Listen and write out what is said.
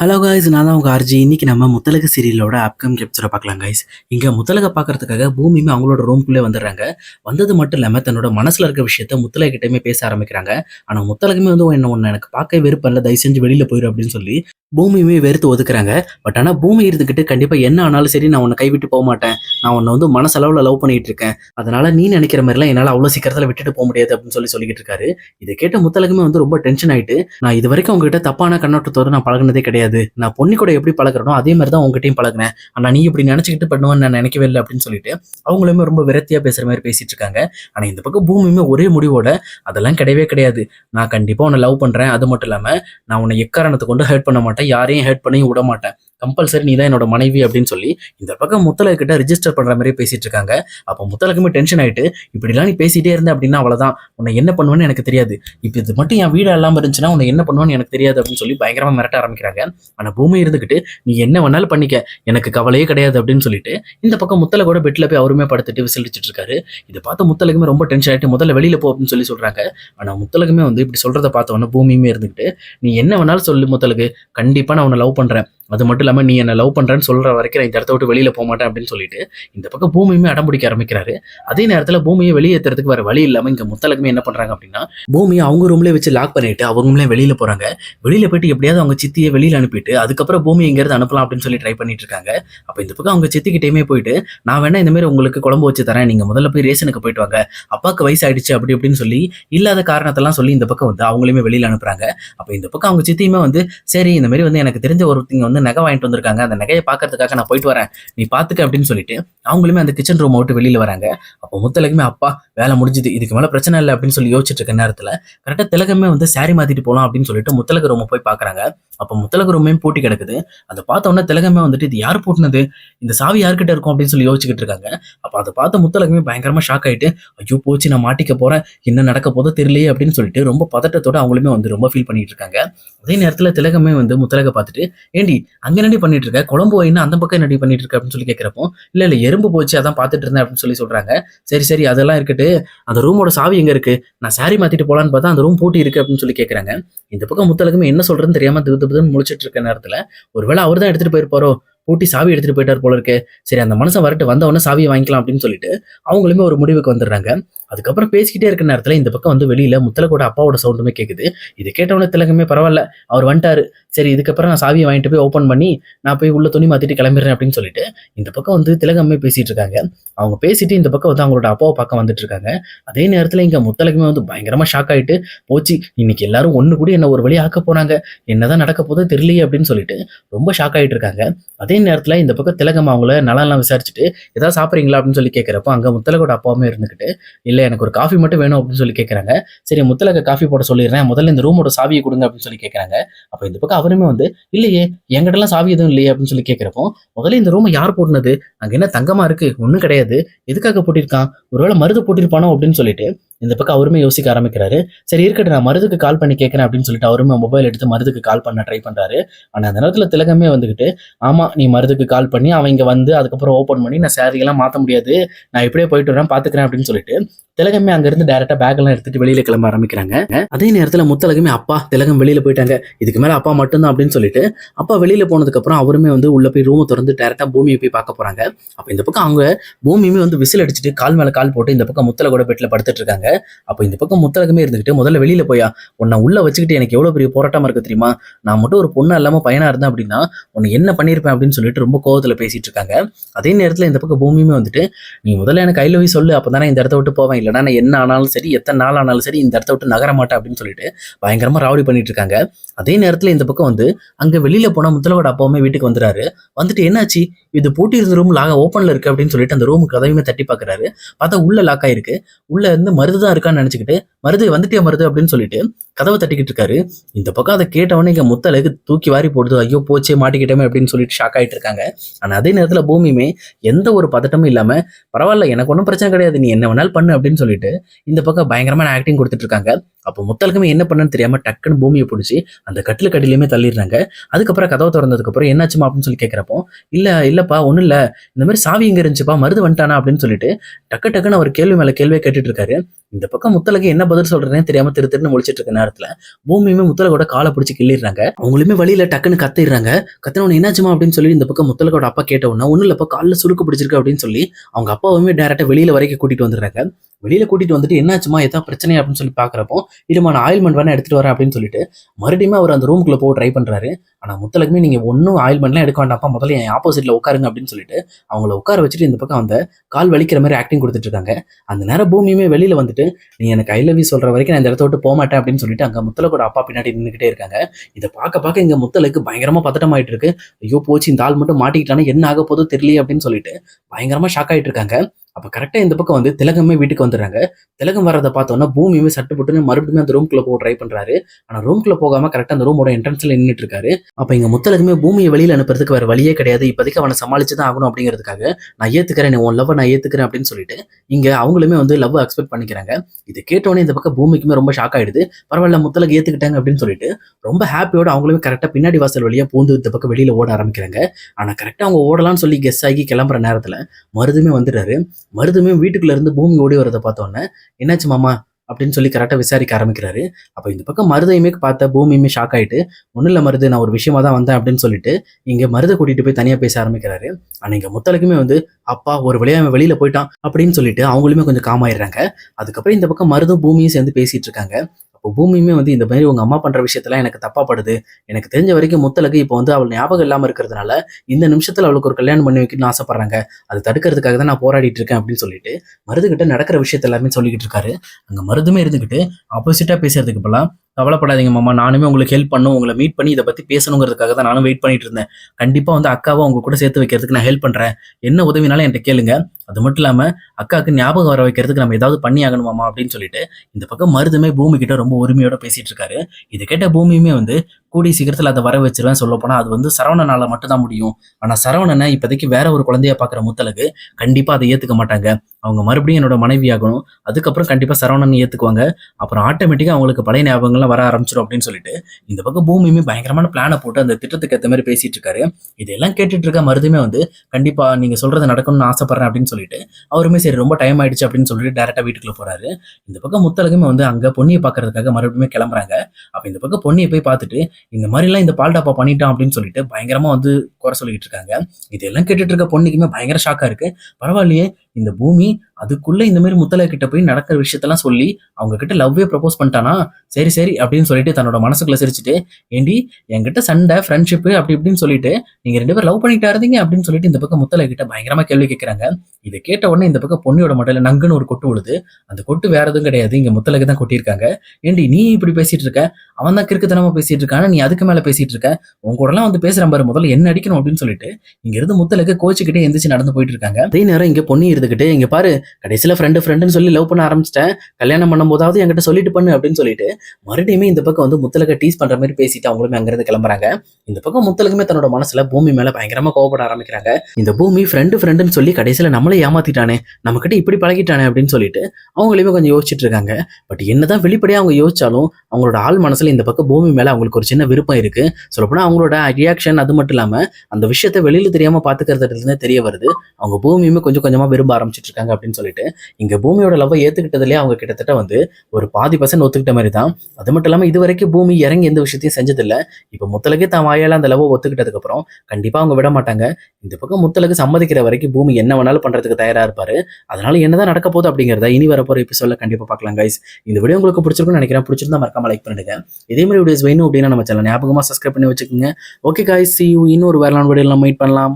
Hello guys நான் தான் உங்கள் ஆர்ஜி இன்னைக்கு நம்ம முத்தலக சீரியலோட அப்கம் எபிசோட பார்க்கலாம் காய்ஸ் இங்கே முத்தலக பார்க்குறதுக்காக பூமியுமே அவங்களோட ரூம்குள்ளே வந்துடுறாங்க. வந்தது மட்டும் இல்லாமல் தன்னோட மனசில் இருக்க விஷயத்த முத்துலகிட்டயுமே பேச ஆரம்பிக்கிறாங்க. ஆனால் முத்தலகமே வந்து என்ன ஒன்று எனக்கு பார்க்க வெறுப்பு இல்லை தயவு செஞ்சு வெளியில் போயிடும் அப்படின்னு சொல்லி பூமியுமே வெறுத்து ஒதுக்குறாங்க. பட் ஆனால் பூமி இருந்துக்கிட்டு கண்டிப்பாக என்ன ஆனாலும் சரி நான் உன்னை கைவிட்டு போக மாட்டேன். நான் உன்னை வந்து மனசளவில் லவ் பண்ணிட்டு இருக்கேன். அதனால நீ நினைக்கிற மாதிரிலாம் என்னால் அவ்வளோ சீக்கிரத்தில் விட்டுட்டு போக முடியாது அப்படின்னு சொல்லி சொல்லிக்கிட்டு இருக்காரு. இதை கேட்ட முத்தலகமே வந்து ரொம்ப டென்ஷன் ஆயிட்டு நான் இது வரைக்கும் உங்ககிட்ட தப்பான கண்ணோட்டத்தோட நான் பழகுனதே கிடையாது. நான் பொண்ணு கூட எப்படி பழகுறனோ அதே மாதிரி தான் உங்ககிட்டயும் பழகுனேன். ஆனால் நீ இப்படி நினச்சிக்கிட்டு பண்ணுவேன்னு நான் நினைக்கவே இல்லை அப்படின்னு சொல்லிட்டு அவங்களுமே ரொம்ப விரத்தியாக பேசுகிற மாதிரி பேசிட்டு இருக்காங்க. ஆனால் இந்த பக்கம் பூமியுமே ஒரே முடிவோட அதெல்லாம் கிடையவே கிடையாது. நான் கண்டிப்பாக உன்னை லவ் பண்ணுறேன் அது மட்டும் இல்லாமல் நான் உன்னை எக்காரணத்தை கொண்டு ஹர்ட் பண்ண மாட்டேன். யாரையும் ஹர்ட் பண்ணி விட மாட்டேன். கம்பல்சரி நீ தான் என்னோட மனைவி அப்படின்னு சொல்லி இந்த பக்கம் முத்தலகு கிட்ட ரிஜிஸ்டர் பண்ணுற மாதிரி பேசிட்டு இருக்காங்க. அப்போ முத்தலகுமே டென்ஷன் ஆகிட்டு இப்படிலாம் நீ பேசிட்டே இருந்த அப்படின்னா அவ்வளோதான் உன்னை என்ன பண்ணுவேன்னு எனக்கு தெரியாது. இப்போ இது மட்டும் என் வீடு இல்லாமல் இருந்துச்சுன்னா உன்னை என்ன பண்ணுவேன்னு எனக்கு தெரியாது அப்படின்னு சொல்லி பயங்கரமாக மிரட்ட ஆரம்பிக்கிறாங்க. ஆனால் பூமி இருந்துக்கிட்டு நீ என்ன வேணாலும் பண்ணிக்க. எனக்கு கவலையே கிடையாது அப்படின்னு சொல்லிட்டு இந்த பக்கம் முத்தல கூட பெட்டில் போய் அவருமே படுத்துட்டு விசிலிச்சிட்டு இருக்காரு. இதை பார்த்து முத்தலகுமே ரொம்ப டென்ஷன் ஆகிட்டு முதல்ல வெளியில் போ அப்படின்னு சொல்லி சொல்கிறாங்க ஆனால் முத்தலகுமே வந்து இப்படி சொல்கிறத பார்த்த பூமியுமே இருந்துக்கிட்டு நீ என்ன வேணாலும் சொல்லு முத்தலகு. கண்டிப்பாக நான் உன்னை லவ் பண்ணுறேன் அது மட்டும் இல்லாமல் நீ என்னை லவ் பண்ணுறேன்னு சொல்கிற வரைக்கும் நான் இந்த இடத்த விட்டு வெளியில் போக மாட்டேன் அப்படின்னு சொல்லிட்டு இந்த பக்கம் பூமியுமே அடம் பிடிக்க ஆரம்பிக்கிறாரு. அதே நேரத்தில் பூமியை வெளியேற்றுறதுக்கு வேறு வழி இல்லாமல் இங்கே முத்தலகுமே என்ன பண்ணுறாங்க அப்படின்னா பூமியை அவங்க ரூம்லேயே வச்சு லாக் பண்ணிட்டு அவங்களே வெளியில் போகிறாங்க வெளியில் போயிட்டு எப்படியாவது அவங்க சித்தியை வெளியில் அனுப்பிட்டு அதுக்கப்புறம் பூமி எங்கேருந்து அனுப்பலாம் அப்படின்னு சொல்லி ட்ரை பண்ணிட்டு இருக்காங்க. அப்போ இந்த பக்கம் அவங்க சித்திக்கிட்டேயுமே போயிட்டு நான் வேணா இந்தமாரி உங்களுக்கு குழம்பு வச்சு தரேன் நீங்கள் முதல்ல போய் ரேஷனுக்கு போயிட்டு வாங்க. அப்பாவுக்கு வயசு ஆயிடுச்சு அப்படி அப்படின்னு சொல்லி இல்லாத காரணத்தெல்லாம் சொல்லி இந்த பக்கம் வந்து அவங்களையுமே வெளியில் அனுப்புகிறாங்க அப்போ இந்த பக்கம் அவங்க சித்தியுமே வந்து சரி இந்த மாதிரி வந்து எனக்கு தெரிஞ்ச ஒருத்தங்க வந்து நகை வாங்கிட்டு வந்திருக்காங்க. அந்த நகையை பார்க்கறதுக்காக நான் போயிட்டு வரேன். நீ பாத்துக்க அப்படின்னு சொல்லிட்டு அவங்களுமே அந்த கிச்சன் ரூம் விட்டு வெளியில வராங்க. அப்போ முத்தலகுமே அப்பா வேலை முடிஞ்சுது. இதுக்கு மேல பிரச்சனை இல்லை. அப்படின்னு சொல்லி யோசிச்சுட்டு இருக்க நேரத்துல கரெக்டாக திலகமே வந்து சாரி மாத்திட்டு போகலாம் அப்படின்னு சொல்லிட்டு முத்தலக ரூம் போய் பாக்குறாங்க. அப்போ முத்தலக ரூமையும் பூட்டி கிடக்குது. அதை பார்த்த உடனே திலகமே வந்துட்டு இது யார் பூட்டினது? இந்த சாவி யார்கிட்ட இருக்கும்? அப்படின்னு சொல்லி யோசிச்சுக்கிட்டு இருக்காங்க. அப்போ அதை பார்த்த முத்தலகமே பயங்கரமா ஷாக் ஆயிட்டு ஐயோ போச்சு நான் மாட்டிக்க போறேன். என்ன நடக்க போதோ தெரியலையே. அப்படின்னு சொல்லிட்டு ரொம்ப பதட்டத்தோட அவங்களுமே வந்து ரொம்ப ஃபீல் பண்ணிட்டு இருக்காங்க. அதே நேரத்துல திலகமே வந்து முத்தலக பார்த்துட்டு ஏண்டி அங்க நடி பண்ணிட்டு இருக்க? குழம்பு வைன்னு அந்த பக்கம் நடி பண்ணிட்டு இருக்க? அப்படின்னு சொல்லி கேட்குறப்போ இல்ல இல்லை எறும்பு போச்சு அதான் பார்த்துட்டு இருந்தேன். அப்படின்னு சொல்லி சொல்றாங்க. சரி சரி அதெல்லாம் இருக்கட்டு. அந்த ரூமோட சாவி எங்க இருக்கு? நான் சாரி மாத்திட்டு போகலான்னு பார்த்தா அந்த ரூம் பூட்டி இருக்கு அப்படின்னு சொல்லி கேட்கறாங்க. இந்த பக்கம் முத்தலகமே என்ன சொல்றதுன்னு தெரியாம புதுன்னு முழிச்சிட்டு இருக்க நேரத்துல ஒருவேளை அவர் தான் எடுத்துட்டு போயிருப்பாரோ? பூட்டி சாவி எடுத்துட்டு போயிட்டார் போல இருக்கு. சரி அந்த மனுஷன் வரட்டு வந்த உடனே சாவியை வாங்கிக்கலாம் அப்படின்னு சொல்லிட்டு அவங்களுமே ஒரு முடிவுக்கு வந்துடுறாங்க. அதுக்கப்புறம் பேசிக்கிட்டே இருக்க நேரத்துல இந்த பக்கம் வந்து வெளியில முத்தலகோட அப்பாவோட சவுண்டுமே கேக்குது. இது கேட்டவொடனே திலகமே பரவாயில்ல அவர் வந்துட்டாரு. சரி இதுக்கப்புறம் நான் சாவியை வாங்கிட்டு போய் ஓப்பன் பண்ணி நான் போய் உள்ள துணி மாத்திட்டு கிளம்பிடுறேன் அப்படின்னு சொல்லிட்டு இந்த பக்கம் வந்து திலகமே பேசிட்டு இருக்காங்க. அவங்க பேசிட்டு இந்த பக்கம் வந்து அவங்களோட அப்பாவை பார்க்க வந்துட்டு இருக்காங்க. அதே நேரத்துல இங்க முத்தலகமே வந்து பயங்கரமா ஷாக் ஆயிட்டு போச்சு இன்னைக்கு எல்லாரும் ஒன்று கூட என்ன ஒரு வழி ஆக்க போனாங்க என்னதான் நடக்க போதோ தெரியலையே அப்படின்னு சொல்லிட்டு ரொம்ப ஷாக் ஆயிட்டு இருக்காங்க. அதே நேரத்துல இந்த பக்கம் திலகம் அவங்கள நலம்லாம் விசாரிச்சுட்டு ஏதாவது சாப்பிட்றீங்களா? அப்படின்னு சொல்லி கேட்குறப்போ அங்க முத்தலகோட அப்பாவுமே இருந்துக்கிட்டு இல்லை எனக்கு ஒரு காஃபி மட்டும் வேணும் அப்படின்னு சொல்லி கேட்குறாங்க சரி முத்தலக காஃபி போட சொல்லிடுறேன். முதல்ல இந்த ரூமோட சாவியை கொடுங்க அப்படின்னு சொல்லி கேட்குறாங்க அப்போ இந்த பக்கம் அவருமே வந்து இல்லையே என்கிட்டலாம் சாவி எதுவும் இல்லையே அப்படின்னு சொல்லி கேட்குறப்போ முதல்ல இந்த ரூமை யார் போட்டினது அங்கே என்ன தங்கமாக இருக்குது ஒன்றும் கிடையாது. எதுக்காக போட்டிருக்கான்? ஒருவேளை மருந்து போட்டிருப்பானோ அப்படின்னு சொல்லிட்டு இந்த பக்கம் அவருமே யோசிக்க ஆரம்பிக்கிறாரு. சரி இருக்கட்டும் நான் மருதுக்கு கால் பண்ணி கேட்குறேன் அப்படின்னு சொல்லிட்டு அவருமே மொபைல் எடுத்து மருதுக்கு கால் பண்ண ட்ரை பண்ணுறாரு ஆனால் அந்த நேரத்தில் திலகமே வந்துக்கிட்டு ஆமாம் நீ மருதுக்கு கால் பண்ணி அவன் இங்கே வந்து அதுக்கப்புறம் ஓப்பன் பண்ணி நான் saree மாற்ற முடியாது. நான் இப்படியே போயிட்டு வரேன் பார்த்துக்கிறேன் அப்படின்னு சொல்லிட்டு திலகமே அங்க இருந்து டேரக்டா பேக் எல்லாம் எடுத்துட்டு வெளியில கிளம்ப ஆரம்பிக்கிறாங்க. அதே நேரத்துல முத்தலகமே அப்பா திலகம் வெளியில போயிட்டாங்க. இதுக்கு மேல அப்பா மட்டும்தான் அப்படின்னு சொல்லிட்டு அப்பா வெளியில போனதுக்கு அப்புறம் அவருமே வந்து உள்ள போய் ரூமை திறந்து டேரக்டா பூமியை போய் பார்க்க போறாங்க. அப்ப இந்த பக்கம் அவங்க பூமியுமே வந்து விசில் அடிச்சுட்டு கால் மேல கால் போட்டு இந்த பக்கம் முத்தல கூட பெட்ல படுத்துட்டு இருக்காங்க. அப்ப இந்த பக்கம் முத்தலகமே இருந்துகிட்டு முதல்ல வெளியில போயா உன்னை உள்ள வச்சுக்கிட்டு எனக்கு எவ்வளவு பெரிய போராட்டமா இருக்கு தெரியுமா? நான் மட்டும் ஒரு பொண்ணு இல்லாம பையனா இருந்தேன் அப்படின்னா உன்னை என்ன பண்ணிருப்பேன்? அப்படின்னு சொல்லிட்டு ரொம்ப கோவத்துல பேசிட்டு இருக்காங்க. அதே நேரத்துல இந்த பக்கம் பூமியுமே வந்துட்டு நீ முதல்ல எனக்கு கையில போய் சொல்லு. அப்பதானே இந்த இடத்த விட்டு போவேன். இல்லைனா நான் என்ன ஆனாலும் சரி எத்தனை நாள் ஆனாலும் சரி இந்த இடத்த விட்டு நகர மாட்டேன் அப்படின்னு சொல்லிட்டு பயங்கரமா ராவடி பண்ணிட்டு இருக்காங்க. அதே நேரத்தில் இந்த பக்கம் வந்து அங்கே வெளியில் போனால் முத்தலவோட அப்பாவுமே வீட்டுக்கு வந்துறாரு. வந்துட்டு என்னாச்சு? இது பூட்டி இருந்த ரூம் லாக ஓப்பனில் இருக்குது அப்படின்னு சொல்லிட்டு அந்த ரூமுக்கு கதவையுமே தட்டி பார்க்குறாரு பார்த்தா உள்ளே லாக் ஆயிருக்கு. உள்ளே இருந்து மருது தான் இருக்கான்னு நினச்சிக்கிட்டு மருது வந்துட்டே மருது அப்படின்னு சொல்லிட்டு கதவை தட்டிக்கிட்டு இருக்காரு. இந்த பக்கம் அதை கேட்டவொடனே இங்கே முத்தலுக்கு தூக்கி வாரி போடுது. ஐயோ போச்சே மாட்டிக்கிட்டோமே அப்படின்னு சொல்லிட்டு ஷாக் ஆகிட்டு இருக்காங்க. ஆனால் அதே நேரத்தில் பூமியுமே எந்த ஒரு பதட்டமும் இல்லாமல் பரவாயில்ல எனக்கு ஒன்றும் பிரச்சனை கிடையாது. நீ என்ன வேணாலும் பண்ணு அப்படின்னு சொல்லிட்டு இந்த பக்கம் பயங்கரமான ஆக்டிங் கொடுத்துட்டு இருக்காங்க. அப்போ முத்தலுக்குமே என்ன பண்ணுன்னு தெரியாமல் டக்குன்னு பூமியை பிடிச்சி அந்த கட்டில் கட்டிலையுமே தள்ளிடுறாங்க. அதுக்கப்புறம் கதவை திறந்ததுக்கப்புறம் என்னாச்சுமா அப்படின்னு சொல்லி கேட்குறப்போ இல்லை இல்லைப்பா ஒன்றும் இல்லை. இந்த மாதிரி சாவி இங்கே இருந்துச்சுப்பா மருது வந்துட்டானா? அப்படின்னு சொல்லிட்டு டக்கு டக்குன்னு அவர் கேள்வி மேலே கேள்வியை கேட்டுட்டு இருக்காரு. இந்த பக்கம் முத்தலகு என்ன பதில் சொல்றேன்னு தெரியாம திரு திருன்னு முழிச்சிட்டு இருக்க நேரத்துல பூமியுமே முத்தலகோட காலை பிடிச்சி கிள்ளிடுறாங்க. அவங்களுமே வழியில டக்குன்னு கத்திடுறாங்க. கத்தினவன என்னாச்சுமா அப்படின்னு சொல்லி இந்த பக்கம் முத்தலகோட அப்பா கேட்ட உடனே ஒன்றும் இல்லப்பா காலில் சுருக்கு பிடிச்சிருக்கு அப்படின்னு சொல்லி அவங்க அப்பாவுமே டேரக்டா வெளியில வரைக்கும் கூட்டிட்டு வந்துடுறாங்க. வெளியில கூட்டிட்டு வந்துட்டு என்னாச்சுமா ஏதாவது பிரச்சனை அப்படின்னு சொல்லி பாக்குறப்போ இல்லம்மா நான் ஆயில்மெண்ட் வேணா எடுத்துட்டு வரேன் அப்படின்னு சொல்லிட்டு மறுபடியும் அவர் அந்த ரூமுக்குள்ள போக ட்ரை பண்றாரு. ஆனா முத்தலகுமே நீங்க ஒன்றும் ஆயில்மெண்ட்லாம் எடுக்க வேண்டாம்ப்பா முதல்ல என் ஆப்போசிட்ல உட்காருங்க அப்படின்னு சொல்லிட்டு அவங்கள உட்கார வச்சுட்டு இந்த பக்கம் அந்த கால் வலிக்கிற மாதிரி ஆக்டிங் கொடுத்துட்டு இருக்காங்க. அந்த நேரம் பூமியுமே வெளியில வந்துட்டு நீ எனக்கு ஐ லவ் யூ சொல்ற வரைக்கும் நான் இந்த இடத்த விட்டு போக மாட்டேன் அப்படின்னு சொல்லிட்டு அங்க முத்தலகோட அப்பா பின்னாடி நின்றுக்கிட்டே இருக்காங்க. இதை பார்க்க பார்க்க இங்க முத்தலுக்கு பயங்கரமா பதட்டமாயிட்டு இருக்கு. ஐயோ போச்சு இந்த ஆள் மட்டும் மாட்டிக்கிட்டானே? என்ன ஆக போதோ தெரியல அப்படின்னு சொல்லிட்டு பயங்கரமா ஷாக் ஆயிட்டு இருக்காங்க. அப்போ கரெக்டாக இந்த பக்கம் வந்து திலகமே வீட்டுக்கு வந்துடுறாங்க. திலகம் வரதை பார்த்தோன்னா பூமியுமே சட்டுப்பட்டுன்னு மறுபடியும் அந்த ரூம்குள்ளே போக ட்ரை பண்ணுறாரு ஆனால் ரூம்குள்ளே போகாமல் கரெக்டாக அந்த ரூமோட என்ட்ரன்ஸில் நின்றுட்டு இருக்காரு. அப்போ இங்கே முத்தலகுமே பூமியை வெளியில் அனுப்புறதுக்கு வேறு வழியே கிடையாது. இப்போதைக்கு அவனை சமாளிச்சு தான் ஆகணும் அப்படிங்கிறதுக்காக நான் ஏத்துக்கிறேன் உன் லவ் நான் ஏற்றுக்கிறேன் அப்படின்னு சொல்லிட்டு இங்கே அவங்களுமே வந்து லவ் எக்ஸ்பெக்ட் பண்ணிக்கிறாங்க. இதை கேட்டோடனே இந்த பக்கம் பூமிக்குமே ரொம்ப ஷாக் ஆகிடுது பரவாயில்ல முத்தலகு ஏற்றுக்கிட்டாங்க அப்படின்னு சொல்லிட்டு ரொம்ப ஹாப்பியோட அவங்களுமே கரெக்டாக பின்னாடி வாசல் வழியாக பூந்து இந்த பக்கம் வெளியில் ஓட ஆரம்பிக்கிறாங்க. ஆனால் கரெக்டாக அவங்க ஓடலாம்னு சொல்லி கெஸ் ஆகி கிளம்புற நேரத்தில் மருதுமே வந்துடுறாரு. மருதமே வீட்டுக்குள்ள இருந்து பூமி ஓடி வரதை பார்த்தோன்னே என்னாச்சு மாமா? அப்படின்னு சொல்லி கரெக்டாக விசாரிக்க ஆரம்பிக்கிறாரு. அப்போ இந்த பக்கம் மருதையுமே பார்த்த பூமியுமே ஷாக் ஆயிட்டு ஒன்றும் இல்லை மருது நான் ஒரு விஷயமா தான் வந்தேன் அப்படின்னு சொல்லிட்டு இங்கே மருதை கூட்டிகிட்டு போய் தனியாக பேச ஆரம்பிக்கிறாரு. ஆனால் இங்கே முத்தலுக்குமே வந்து அப்பா ஒரு வழியா அவன் போயிட்டான் அப்படின்னு சொல்லிட்டு அவங்களுமே கொஞ்சம் காமாயிடுறாங்க அதுக்கப்புறம் இந்த பக்கம் மருதும் பூமியும் சேர்ந்து பேசிகிட்டு இருக்காங்க. இப்போ பூமியுமே வந்து இந்த மாதிரி உங்கள் அம்மா பண்ணுற விஷயத்தெல்லாம் எனக்கு தப்பா படுது. எனக்கு தெரிஞ்ச வரைக்கும் முத்தலகு இப்போ வந்து அவள் ஞாபகம் இல்லாமல் இருக்கிறதுனால இந்த நிமிஷத்தில் அவளுக்கு ஒரு கல்யாணம் பண்ணி வைக்கணும்னு ஆசைப்படுறாங்க. அது தடுக்கிறதுக்காக தான் நான் போராடிட்டு இருக்கேன் அப்படின்னு சொல்லிட்டு மருதுகிட்ட நடக்கிற விஷயத்த எல்லாமே சொல்லிக்கிட்டு இருக்காரு. அங்கே மருதுமே இருந்துக்கிட்டு ஆப்போசிட்டாக பேசுறதுக்கு போலாம் கவலைப்படாதீங்க மாமா. நானுமே உங்களுக்கு ஹெல்ப் பண்ணும். உங்களை மீட் பண்ணி இதை பற்றி பேசணுங்கிறதுக்காக தான் நானும் வெயிட் பண்ணிட்டு இருந்தேன். கண்டிப்பாக வந்து அக்காவை உங்க கூட சேர்த்து வைக்கிறதுக்கு நான் ஹெல்ப் பண்ணுறேன் என்ன உதவினாலும் என்கிட்ட கேளுங்க. அது மட்டும் இல்லாமல் அக்காவுக்கு ஞாபகம் வர வைக்கிறதுக்கு நம்ம ஏதாவது பண்ணி ஆகணுமாமா அப்படின்னு சொல்லிட்டு இந்த பக்கம் மருதுமே பூமி கிட்ட ரொம்ப உரிமையோட பேசிட்டு இருக்காரு. இது கேட்ட பூமியுமே வந்து கூடிய சீக்கிரத்தில் அதை வர வச்சிருவேன் சொல்ல போனால் அது வந்து சரவணனால மட்டும்தான் முடியும். ஆனால் சரவணனை இப்போதைக்கு வேற ஒரு குழந்தைய பார்க்குற முத்தலுக்கு கண்டிப்பாக அதை ஏற்றுக்க மாட்டாங்க. அவங்க மறுபடியும் என்னோட மனைவி ஆகணும். அதுக்கப்புறம் கண்டிப்பாக சரவணன் ஏற்றுக்குவாங்க அப்புறம் ஆட்டோமேட்டிக்காக அவங்களுக்கு பழைய ஞாபகங்கள்லாம் வர ஆரம்பிச்சிடும் அப்படின்னு சொல்லிட்டு இந்த பக்கம் பூமியுமே பயங்கரமான பிளானை போட்டு அந்த திட்டத்துக்கு ஏற்ற மாதிரி பேசிட்டு இருக்காரு. இதெல்லாம் கேட்டுட்டு இருக்க மருதுமே வந்து கண்டிப்பாக நீங்கள் சொல்கிறது நடக்கணும்னு ஆசைப்படுறேன் அப்படின்னு சொல்லிட்டு அவருமே சரி ரொம்ப டைம் ஆயிடுச்சு அப்படின்னு சொல்லிட்டு டேரெக்டாக வீட்டுக்குள்ள போறாரு. இந்த பக்கம் முத்தலகுமே வந்து அங்கே பொன்னியை பார்க்கறதுக்காக மறுபடியும் கிளம்புறாங்க. அப்போ இந்த பக்கம் பொண்ணியை போய் பார்த்துட்டு இந்த மாதிரிலாம் இந்த பால் டாப்பா பண்ணிட்டான் அப்படின்னு சொல்லிட்டு பயங்கரமாக வந்து குறை சொல்லிக்கிட்டு இருக்காங்க. இதெல்லாம் கேட்டுட்டு இருக்க பொண்ணுக்குமே பயங்கர ஷாக்காக இருக்குது பரவாயில்லையே இந்த பூமி அதுக்குள்ள இந்த மாதிரி முத்தலை கிட்ட போய் நடக்கிற விஷயத்தெல்லாம் சொல்லி அவங்க கிட்ட லவ்வே ப்ரப்போஸ் பண்ணிட்டானா? சரி சரி அப்படின்னு சொல்லிட்டு தன்னோட மனசுக்குள்ள சிரிச்சுட்டு ஏண்டி என்கிட்ட சண்டை ஃப்ரெண்ட்ஷிப் அப்படி இப்படின்னு சொல்லிட்டு நீங்க ரெண்டு பேரும் லவ் பண்ணிட்டா இருந்தீங்க? அப்படின்னு சொல்லிட்டு இந்த பக்கம் முத்தலை கிட்ட பயங்கரமா கேள்வி கேட்கறாங்க இதை கேட்ட உடனே இந்த பக்கம் பொண்ணியோட மடையில நங்குன்னு ஒரு கொட்டு விழுது. அந்த கொட்டு வேற எதுவும் கிடையாது. இங்க முத்தலைக்கு தான் கொட்டியிருக்காங்க. ஏண்டி நீ இப்படி பேசிட்டு இருக்க? அவன் தான் கிறுக்குத்தனமா பேசிட்டு இருக்கான. நீ அதுக்கு மேல பேசிட்டு இருக்க. உன் கூட எல்லாம் வந்து பேசுற பாரு முதல்ல என்ன அடிக்கணும்? அப்படின்னு சொல்லிட்டு இங்க இருந்து முத்தலுக்கு கோச்சுக்கிட்டே எந்திரிச்சு நடந்து போயிட்டு இருக்காங்க. அதே நேரம் இங்க பொண்ணு இருந்துகிட்டு இங்கே பாரு கடைசியில் ஃப்ரெண்டு ஃப்ரெண்டுன்னு சொல்லி லவ் பண்ண ஆரம்பிச்சிட்டேன். கல்யாணம் பண்ணும் போதாவது என்கிட்ட சொல்லிட்டு பண்ணு அப்படின்னு சொல்லிட்டு மறுபடியுமே இந்த பக்கம் வந்து முத்தலுக்கு டீஸ் பண்ற மாதிரி பேசிட்டு அவங்களுமே அங்கேருந்து கிளம்புறாங்க. இந்த பக்கம் முத்தலகுமே தன்னோட மனசுல பூமி மேல பயங்கரமா கோவப்பட ஆரம்பிக்கிறாங்க. இந்த பூமி ஃப்ரெண்டு ஃப்ரெண்டுன்னு சொல்லி கடைசியில் நம்மளே ஏமாத்திட்டானே நம்ம கிட்ட இப்படி பழகிட்டானே அப்படின்னு சொல்லிட்டு அவங்களையுமே கொஞ்சம் யோசிச்சுட்டு இருக்காங்க. பட் என்னதான் வெளிப்படையாக அவங்க யோசிச்சாலும் அவங்களோட ஆள் மனசுல இந்த பக்கம் பூமி மேல அவங்களுக்கு ஒரு சின்ன விருப்பம் இருக்கு. சொல்லப்போனா அவங்களோட ரியாக்ஷன் அது மட்டும் இல்லாம அந்த விஷயத்த வெளியில தெரியாம பார்த்துக்கிறதுலேருந்தே தெரிய வருது. அவங்க பூமியுமே கொஞ்சம் கொஞ்சமாக விரும்ப ஆரம்பிச்சிட்டு இருக்காங்க அப்படின்னு சொல்லிட்டு இங்க பூமியோட லவ்வை ஏத்துக்கிட்டதுலயே அவங்க கிட்டத்தட்ட வந்து ஒரு பாதி பர்சன்ட் ஒத்துக்கிட்ட மாதிரி தான். அது மட்டும் இல்லாம இது வரைக்கும் பூமி இறங்கி எந்த விஷயத்தையும் செஞ்சதில்ல. இப்ப முத்தலகே தான் வாயால அந்த லவ்வை ஒத்துக்கிட்டதுக்கு அப்புறம் கண்டிப்பா அவங்க விட மாட்டாங்க. இந்த பக்கம் முத்தலகு சம்மதிக்கிற வரைக்கும் பூமி என்ன வேணாலும் பண்றதுக்கு தயாரா இருப்பாரு. அதனால என்னதான் நடக்க போகுது அப்படிங்கிறத இனி வரப்போற எபிசோட்ல கண்டிப்பா பார்க்கலாம் கைஸ் இந்த வீடியோ உங்களுக்கு பிடிச்சிருக்கும்னு நினைக்கிறேன். பிடிச்சிருந்தா மறக்காம லைக் பண்ணிடுங்க இதே மாதிரி வீடியோஸ் வேணும் அப்படின்னா நம்ம சேனல் ஞாபகமா சப்ஸ்கிரைப் பண்ணி வச்சுக்கோங்க. ஓகே காய்ஸ் சி இன்னொரு வேற வீடியோ மீட் பண்ணலாம்.